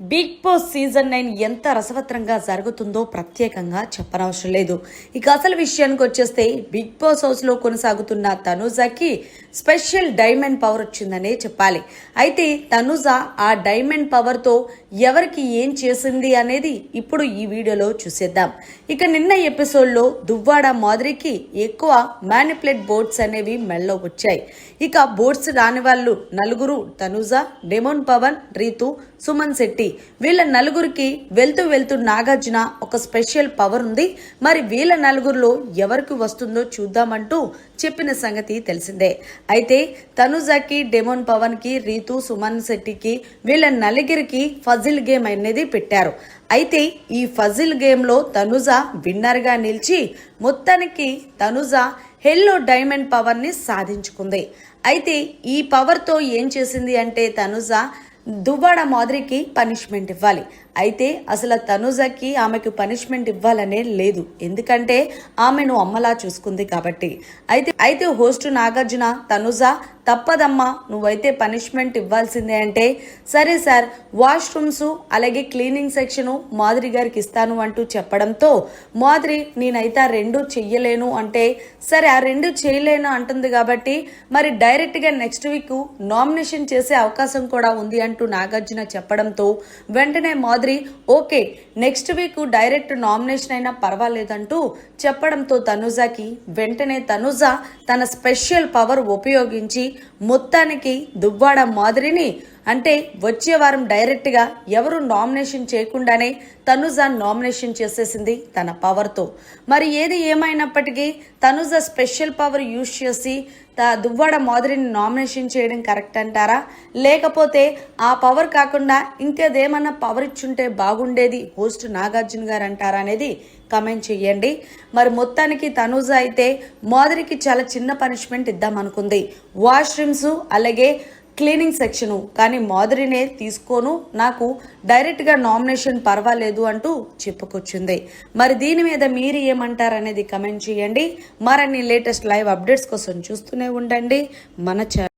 Big boss season nine ఎంత రసవత్రంగా జరుగుతుందో ప్రత్యేకంగా చెప్పనవసరం లేదు. ఇక అసలు విషయానికి వచ్చేస్తే బిగ్ బాస్ హౌస్లో కొనసాగుతున్న తనుజాకి స్పెషల్ డైమండ్ పవర్ వచ్చిందనే చెప్పాలి. అయితే తనుజ ఆ డైమండ్ పవర్తో ఎవరికి ఏం చేసింది అనేది ఇప్పుడు ఈ వీడియోలో చూసేద్దాం. ఇక నిన్న ఎపిసోడ్లో దువ్వాడ మాదిరికి ఎక్కువ మ్యానిపులేట్ బోర్డ్స్ అనేవి మెళ్ళలో వచ్చాయి. ఇక బోర్డ్స్ రాని వాళ్ళు నలుగురు తనుజ డెమోన్ పవన్ రీతు సుమన్ శెట్టి వీళ్ళ నలుగురికి వెళ్తూ వెళ్తూ నాగార్జున ఒక స్పెషల్ పవర్ ఉంది. మరి వీళ్ళ నలుగురిలో ఎవరికి వస్తుందో చూద్దామంటూ చెప్పిన సంగతి తెలిసిందే. అయితే తనుజాకి డెమోన్ పవన్కి రీతు సుమన్ శెట్టికి వీళ్ళ నలుగురికి ఫజిల్ గేమ్ అనేది పెట్టారు. అయితే ఈ ఫజిల్ గేమ్లో తనుజ విన్నర్గా నిలిచి మొత్తానికి తనుజ హెల్లో డైమండ్ పవర్ని సాధించుకుంది. అయితే ఈ పవర్తో ఏం చేసింది అంటే తనుజ దువ్వాడ మాదిరికి పనిష్మెంట్ ఇవ్వాలి. అయితే అసలు తనుజకి ఆమెకు పనిష్మెంట్ ఇవ్వాలనే లేదు. ఎందుకంటే ఆమెను అమ్మలా చూసుకుంది కాబట్టి. అయితే అయితే హోస్ట్ నాగార్జున తనుజ తప్పదమ్మా నువ్వైతే పనిష్మెంట్ ఇవ్వాల్సిందే అంటే సరే సార్ వాష్రూమ్స్ అలాగే క్లీనింగ్ సెక్షను మాధురి గారికి ఇస్తాను అంటూ చెప్పడంతో మాదిరి నేనైతే ఆ రెండు చెయ్యలేను అంటే సరే ఆ రెండు చేయలేను అంటుంది కాబట్టి మరి డైరెక్ట్గా నెక్స్ట్ వీక్ నామినేషన్ చేసే అవకాశం కూడా ఉంది అంటూ నాగార్జున చెప్పడంతో వెంటనే Madhuri okay next week direct nomination అయినా పర్వాలేదంటూ చెప్పడంతో తనుజాకి వెంటనే తనుజ తన స్పెషల్ పవర్ ఉపయోగించి మొత్తానికి దువ్వాడ మాదిరిని అంటే వచ్చే వారం డైరెక్ట్గా ఎవరు నామినేషన్ చేయకుండానే తనుజ నామినేషన్ చేసేసింది తన పవర్తో మరి ఏది ఏమైనప్పటికీ తనుజ స్పెషల్ పవర్ యూజ్ చేసి త దువ్వాడ మాదిరిని నామినేషన్ చేయడం కరెక్ట్ అంటారా? లేకపోతే ఆ పవర్ కాకుండా ఇంకేదేమన్నా పవర్ ఇచ్చుంటే బాగుండేది హోస్ట్ నాగార్జున గారు అంటారా అనేది కమెంట్ చేయండి. మరి మొత్తానికి తనూజ అయితే మాదిరికి చాలా చిన్న పనిష్మెంట్ ఇద్దామనుకుంది. వాష్రూమ్స్ అలాగే క్లీనింగ్ సెక్షను కానీ మాధురినే తీసుకోను. నాకు డైరెక్ట్గా నామినేషన్ పర్వాలేదు అంటూ చెప్పుకొచ్చింది. మరి దీని మీద మీరు ఏమంటారనేది కమెంట్ చేయండి. మరిన్ని లేటెస్ట్ లైవ్ అప్డేట్స్ కోసం చూస్తూనే ఉండండి. మన ఛానల్